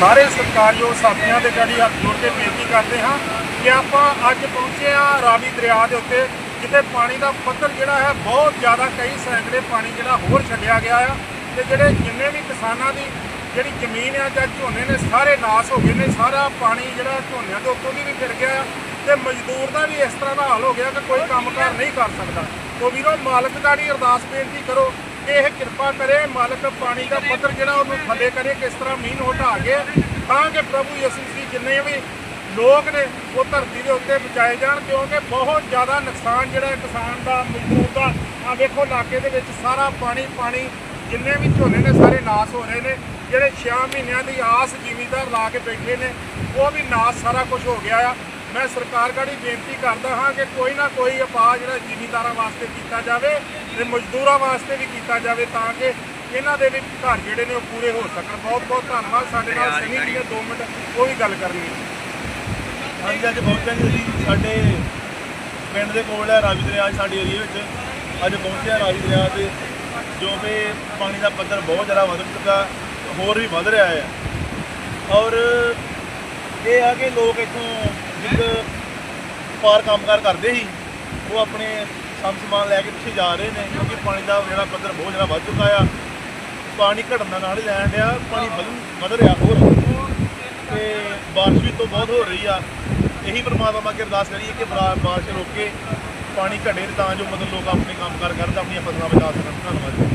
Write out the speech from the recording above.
ਸਾਰੇ ਸਤਿਕਾਰਯੋਗ ਸਾਥੀਆਂ ਦੇ ਗਾੜੀ ਹੱਥ ਜੋੜ ਕੇ ਬੇਨਤੀ ਕਰਦੇ ਹਾਂ ਕਿ ਆਪਾਂ ਅੱਜ ਪਹੁੰਚੇ ਹਾਂ ਰਾਵੀ ਦਰਿਆ ਦੇ ਉੱਤੇ, ਜਿੱਥੇ ਪਾਣੀ ਦਾ ਪੱਧਰ ਜਿਹੜਾ ਹੈ ਬਹੁਤ ਜ਼ਿਆਦਾ ਕਈ ਸੈਂਕੜੇ ਪਾਣੀ ਜਿਹੜਾ ਹੋਰ ਛੱਡਿਆ ਗਿਆ ਆ ਤੇ ਜਿਹੜੇ ਜਿੰਨੇ ਵੀ ਕਿਸਾਨਾਂ ਦੀ ਜਿਹੜੀ ਜ਼ਮੀਨ ਆ ਜਾਂ ਝੋਨੇ ਨੇ ਸਾਰੇ ਨਾਸ ਹੋ ਗਏ ਨੇ, ਸਾਰਾ ਪਾਣੀ ਜਿਹੜਾ ਝੋਨਿਆਂ ਦੇ ਉੱਤੋਂ ਦੀ ਵੀ ਫਿਰ ਗਿਆ ਆ ਤੇ ਮਜ਼ਦੂਰ ਦਾ ਵੀ ਇਸ ਤਰ੍ਹਾਂ ਦਾ ਹਾਲ ਹੋ ਗਿਆ ਕਿ ਕੋਈ ਕੰਮਕਾਰ ਨਹੀਂ ਕਰ ਸਕਦਾ। ਤੋ ਵੀਰੋ, ਮਾਲਕ ਦਾ ਗਾੜੀ ਅਰਦਾਸ ਬੇਨਤੀ ਕਰੋ ਇਹ ਕਿਰਪਾ ਕਰੇ, ਮਾਲਕ ਪਾਣੀ ਦਾ ਪੱਧਰ ਜਿਹੜਾ ਉਹਨੂੰ ਥੱਲੇ ਕਰੇ, ਕਿਸ ਤਰ੍ਹਾਂ ਮੀਂਹ ਨੂੰ ਹਟਾ ਕੇ, ਤਾਂ ਕਿ ਪ੍ਰਭੂ ਯਿਸੂ ਜੀ ਜਿੰਨੇ ਵੀ ਲੋਕ ਨੇ ਉਹ ਧਰਤੀ ਦੇ ਉੱਤੇ ਬਚਾਏ ਜਾਣ, ਕਿਉਂਕਿ ਬਹੁਤ ਜ਼ਿਆਦਾ ਨੁਕਸਾਨ ਜਿਹੜਾ ਕਿਸਾਨ ਦਾ, ਮਜ਼ਦੂਰ ਦਾ ਆ ਵੇਖੋ ਇਲਾਕੇ ਦੇ ਵਿੱਚ ਸਾਰਾ ਪਾਣੀ ਪਾਣੀ ਜਿੰਨੇ ਵੀ ਝੋਨੇ ਨੇ ਸਾਰੇ ਨਾਸ ਹੋ ਰਹੇ ਨੇ, ਜਿਹੜੇ 6 ਮਹੀਨਿਆਂ ਦੀ ਆਸ ਜਿਮੀਦਾਰ ਲਾ ਕੇ ਬੈਠੇ ਨੇ, ਉਹ ਵੀ ਨਾਸ ਸਾਰਾ ਕੁਝ ਹੋ ਗਿਆ ਆ। ਮੈਂ ਸਰਕਾਰ ਗਾੜੀ ਬੇਨਤੀ ਕਰਦਾ ਹਾਂ ਕਿ ਕੋਈ ਨਾ ਕੋਈ ਉਪਾਅ ਜਿਹੜਾ ਜ਼ਿਮੀਂਦਾਰਾਂ ਵਾਸਤੇ ਕੀਤਾ ਜਾਵੇ ਤੇ ਮਜ਼ਦੂਰਾਂ ਵਾਸਤੇ ਵੀ ਕੀਤਾ ਜਾਵੇ ਤਾਂ ਕਿ ਇਹਨਾਂ ਦੇ ਵੀ ਘਰ ਜਿਹੜੇ ਨੇ ਉਹ ਪੂਰੇ ਹੋ ਸਕਣ। ਬਹੁਤ ਬਹੁਤ ਧੰਨਵਾਦ ਸਾਡੇ ਨਾਲ। ਸਨੀ ਜੀ ਨੇ 2 ਮਿੰਟ ਉਹ ਵੀ ਗੱਲ ਕਰਨੀ ਹੈ ਹਾਂਜੀ ਅੱਜ ਪਹੁੰਚੇ ਜੀ ਅਸੀਂ। ਸਾਡੇ ਪਿੰਡ ਦੇ ਕੋਲ ਹੈ ਰਾਵੀ ਦਰਿਆ ਸਾਡੇ ਏਰੀਆ ਵਿੱਚ। ਅੱਜ ਪਹੁੰਚੇ ਹਾਂ ਰਾਵੀ ਦਰਿਆ ਤੇ ਜੋ ਕਿ ਪਾਣੀ ਦਾ ਪੱਧਰ ਬਹੁਤ ਜ਼ਿਆਦਾ ਵੱਧ ਚੁੱਕਾ ਹੋਰ ਵੀ ਵੱਧ ਰਿਹਾ ਹੈ। ਔਰ ਇਹ ਆ ਕਿ ਲੋਕ ਇੱਥੋਂ ਜਿੱਦ ਪਾਰ ਕੰਮਕਾਰ ਕਰਦੇ ਸੀ, ਉਹ ਆਪਣੇ ਸਮ ਸਮਾਨ ਲੈ ਕੇ ਪਿੱਛੇ ਜਾ ਰਹੇ ਨੇ, ਕਿਉਂਕਿ ਪਾਣੀ ਦਾ ਜਿਹੜਾ ਪੱਧਰ ਬਹੁਤ ਜ਼ਿਆਦਾ ਵੱਧ ਚੁੱਕਾ ਆ। ਪਾਣੀ ਘਟਣ ਦਾ ਨਾਲ ਹੀ ਲੈਣ ਡਿਆ, ਪਾਣੀ ਵਧਣ ਵਧ ਰਿਹਾ ਹੋਰ। ਤੇ ਬਾਰਿਸ਼ ਵੀ ਤੋਂ ਬਹੁਤ ਹੋ ਰਹੀ ਆ। ਇਹੀ ਪਰਮਾਤਮਾ ਅੱਗੇ ਅਰਦਾਸ ਕਰੀਏ ਕਿ ਬਰਾ- ਬਾਰਿਸ਼ ਰੋਕੇ, ਪਾਣੀ ਘਟੇ ਤਾਂ ਜੋ ਮਤਲਬ ਲੋਕ ਆਪਣੇ ਕੰਮ ਕਾਰ ਕਰਨ ਆਪਣੀਆਂ ਫਸਲਾਂ ਬਚਾ ਸਕਣ। ਧੰਨਵਾਦ